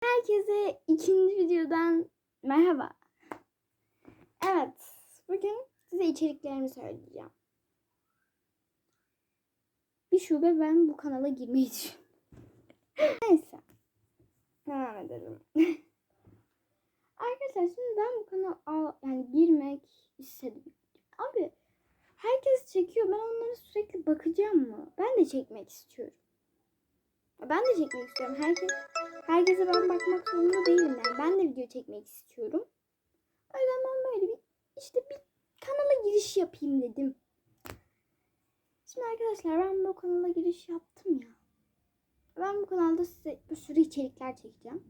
Herkese ikinci videodan merhaba. Evet, bugün size içeriklerimi söyleyeceğim. Bir şube ben bu kanala girmeyi düşünüyorum. Neyse. Devam edelim. Arkadaşlar şimdi ben bu kanala yani girmek istedim. Abi herkes çekiyor. Ben onlara sürekli bakacağım mı? Ben de çekmek istiyorum. Ben de çekmek istiyorum. Herkes herkese ben bakmak zorunda değilim yani. Ben de video çekmek istiyorum. O yüzden ben böyle bir işte bir kanala giriş yapayım dedim. Şimdi arkadaşlar ben bu kanala giriş yaptım ya. Ben bu kanalda size bir sürü içerikler çekeceğim.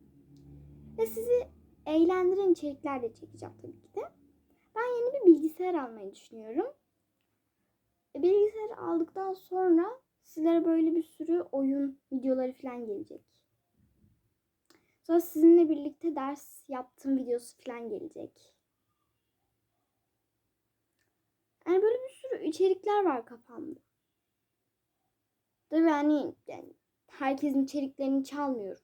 Ve sizi eğlendiren içerikler de çekeceğim tabii ki de. Ben yeni bir bilgisayar almayı düşünüyorum. E, Bilgisayar aldıktan sonra sizlere böyle bir sürü oyun videoları falan gelecek. Sonra sizinle birlikte ders yaptığım videosu falan gelecek. Yani böyle bir sürü içerikler var kafamda. Tabii hani yani herkesin içeriklerini çalmıyorum.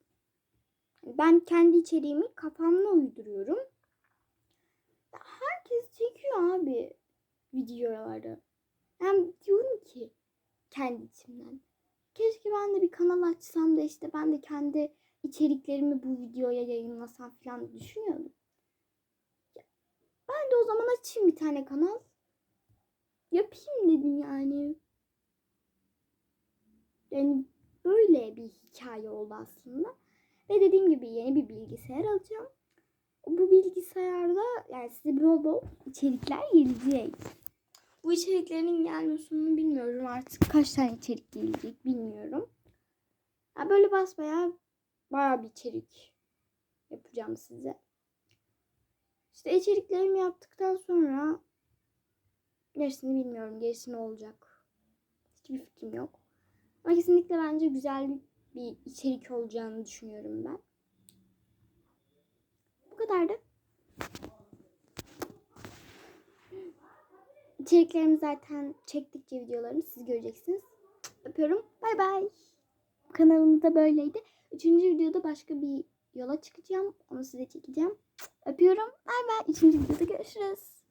Ben kendi içeriğimi kafamda uyduruyorum. Herkes çekiyor abi videoları. Ben diyorum ki kendi içimden. Keşke ben de bir kanal açsam da işte ben de kendi içeriklerimi bu videoya yayınlasam falan düşünüyordum. Ben de o zaman açayım bir tane kanal. Yapayım dedim yani. Yani böyle bir hikaye oldu aslında. Ve dediğim gibi yeni bir bilgisayar alacağım. Bu bilgisayarda yani size bol bol içerikler gelecek. Bu içeriklerin gelmesini bilmiyorum artık kaç tane içerik gelecek bilmiyorum. Ya böyle basbayağı bayağı bir içerik yapacağım size. İşte içeriklerimi yaptıktan sonra gerisini bilmiyorum. Gerisi ne olacak? Hiçbir fikrim yok. Ama kesinlikle bence güzel bir, içerik olacağını düşünüyorum ben. Bu kadardı. İçeriklerimi zaten çektikçe videolarını siz göreceksiniz. Öpüyorum. Bay bay. Kanalımda böyleydi. Üçüncü videoda başka bir yola çıkacağım. Onu size çekeceğim. Öpüyorum. Bay bay. Üçüncü videoda görüşürüz.